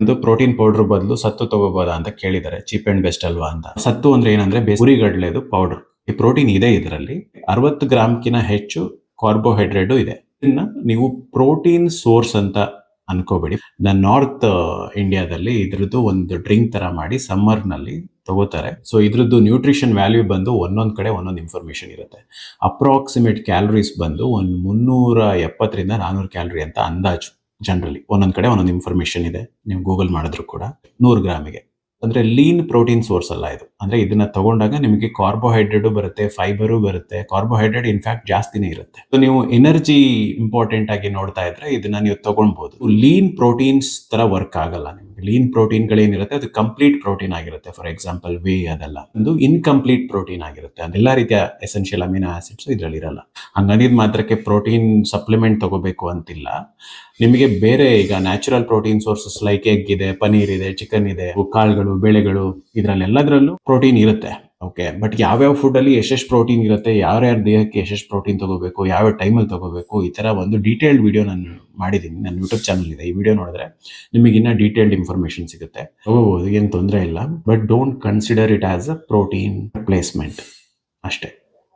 ಒಂದು protein powder ಬದಲು ಸತ್ತು ತಗೋಬೋದಾ ಅಂತ ಕೇಳಿದ್ದಾರೆ ಚೀಪ್ ಅಂಡ್ ಬೆಸ್ಟ್ ಅಲ್ವಾ ಅಂತ. ಸತ್ತು ಅಂದ್ರೆ ಏನಂದ್ರೆ ಉರಿಗಡ್ಲೆದು ಪೌಡರ್ ಈ ಪ್ರೋಟೀನ್ ಇದೆ ಇದರಲ್ಲಿ, ಅರವತ್ತು ಗ್ರಾಮ್ಕಿನ ಹೆಚ್ಚು ಕಾರ್ಬೋಹೈಡ್ರೇಟ್ ಇದೆ. ಇದನ್ನ ನೀವು ಪ್ರೋಟೀನ್ ಸೋರ್ಸ್ ಅಂತ ಅನ್ಕೋಬೇಡಿ. ನಾ ನಾರ್ತ್ ಇಂಡಿಯಾದಲ್ಲಿ ಇದ್ರದ್ದು ಒಂದು ಡ್ರಿಂಕ್ ತರ ಮಾಡಿ ಸಮ್ಮರ್ನಲ್ಲಿ ತಗೋತಾರೆ. ಸೊ ಇದ್ರದ್ದು ನ್ಯೂಟ್ರಿಷನ್ ವ್ಯಾಲ್ಯೂ ಬಂದು ಒಂದೊಂದ್ ಕಡೆ ಒಂದೊಂದು ಇನ್ಫಾರ್ಮೇಶನ್ ಇರುತ್ತೆ. ಅಪ್ರಾಕ್ಸಿಮೇಟ್ ಕ್ಯಾಲರೀಸ್ ಬಂದು ಒಂದು ಮುನ್ನೂರ ಎಪ್ಪತ್ತರಿಂದ ನಾನೂರು ಕ್ಯಾಲರಿ ಅಂತ ಅಂದಾಜು. ಜನರಲಿ ಒಂದೊಂದು ಕಡೆ ಒಂದೊಂದು ಇನ್ಫಾರ್ಮೇಶನ್ ಇದೆ. ನೀವು ಗೂಗಲ್ ಮಾಡಿದ್ರು ಕೂಡ ನೂರು ಗ್ರಾಮಿಗೆ. ಅಂದರೆ ಲೀನ್ ಪ್ರೋಟೀನ್ ಸೋರ್ಸ್ ಅಲ್ಲ ಇದು. ಅಂದ್ರೆ ಇದನ್ನ ತಗೊಂಡಾಗ ನಿಮಗೆ ಕಾರ್ಬೋಹೈಡ್ರೇಟ್ ಬರುತ್ತೆ ಫೈಬರು ಬರುತ್ತೆ ಕಾರ್ಬೋಹೈಡ್ರೇಟ್ ಇನ್ಫ್ಯಾಕ್ಟ್ ಜಾಸ್ತಿನೇ ಇರುತ್ತೆ. ನೀವು ಎನರ್ಜಿ ಇಂಪಾರ್ಟೆಂಟ್ ಆಗಿ ನೋಡ್ತಾ ಇದ್ರೆ ಇದನ್ನ ನೀವು ತಗೊಳ್ಬಹುದು ಲೀನ್ ಪ್ರೋಟೀನ್ಸ್ ತರ ವರ್ಕ್ ಆಗಲ್ಲ ನಿಮಗೆ. ಲೀನ್ ಪ್ರೋಟೀನ್ಗಳು ಏನಿರುತ್ತೆ ಅದು ಕಂಪ್ಲೀಟ್ ಪ್ರೋಟೀನ್ ಆಗಿರುತ್ತೆ. ಫಾರ್ ಎಕ್ಸಾಂಪಲ್ ವೇ ಅದೆಲ್ಲ. ಒಂದು ಇನ್ಕಂಪ್ಲೀಟ್ ಪ್ರೋಟೀನ್ ಆಗಿರುತ್ತೆ. ಅದೆಲ್ಲ ರೀತಿಯ ಎಸೆನ್ಷಿಯಲ್ ಅಮಿನೋ ಆಸಿಡ್ಸ್ ಇದ್ರಲ್ಲಿ ಇರಲ್ಲ. ಹಂಗಾಗಿ ಮಾತ್ರಕ್ಕೆ ಪ್ರೋಟೀನ್ ಸಪ್ಲಿಮೆಂಟ್ ತಗೋಬೇಕು ಅಂತಿಲ್ಲ. ನಿಮಗೆ ಬೇರೆ ಈಗ natural protein sources like egg ಇದೆ ಪನೀರ್ ಇದೆ ಚಿಕನ್ ಇದೆ, ಕಾಳುಗಳು, ಬೇಳೆಗಳು, ಇದ್ರಲ್ಲೆಲ್ಲದರಲ್ಲೂ ಪ್ರೋಟೀನ್ ಇರುತ್ತೆ ಓಕೆ ಬಟ್ ಯಾವ್ಯಾವ ಫುಡ್ ಅಲ್ಲಿ ಎಷ್ಟೆಷ್ಟು ಪ್ರೋಟೀನ್ ಇರುತ್ತೆ ಯಾರ್ಯಾರ ದೇಹಕ್ಕೆ ಎಷ್ಟೆಷ್ಟು ಪ್ರೋಟೀನ್ ತಗೋಬೇಕು ಯಾವ ಟೈಮಲ್ಲಿ ತಗೋಬೇಕು, ಈ ತರ ಒಂದು ಡೀಟೇಲ್ಡ್ ವಿಡಿಯೋ ನಾನು ಮಾಡಿದ್ದೀನಿ ನನ್ನ ಯೂಟ್ಯೂಬ್ ಚಾನಲ್ ಇದೆ. ಈ ವಿಡಿಯೋ ನೋಡಿದ್ರೆ ನಿಮಗೆ ಇನ್ನ ಡೀಟೇಲ್ಡ್ ಇನ್ಫಾರ್ಮೇಶನ್ ಸಿಗುತ್ತೆ. ತಗೋಬಹುದು ಏನು ತೊಂದರೆ ಇಲ್ಲ. But don't consider it as a protein replacement ಅಷ್ಟೇ.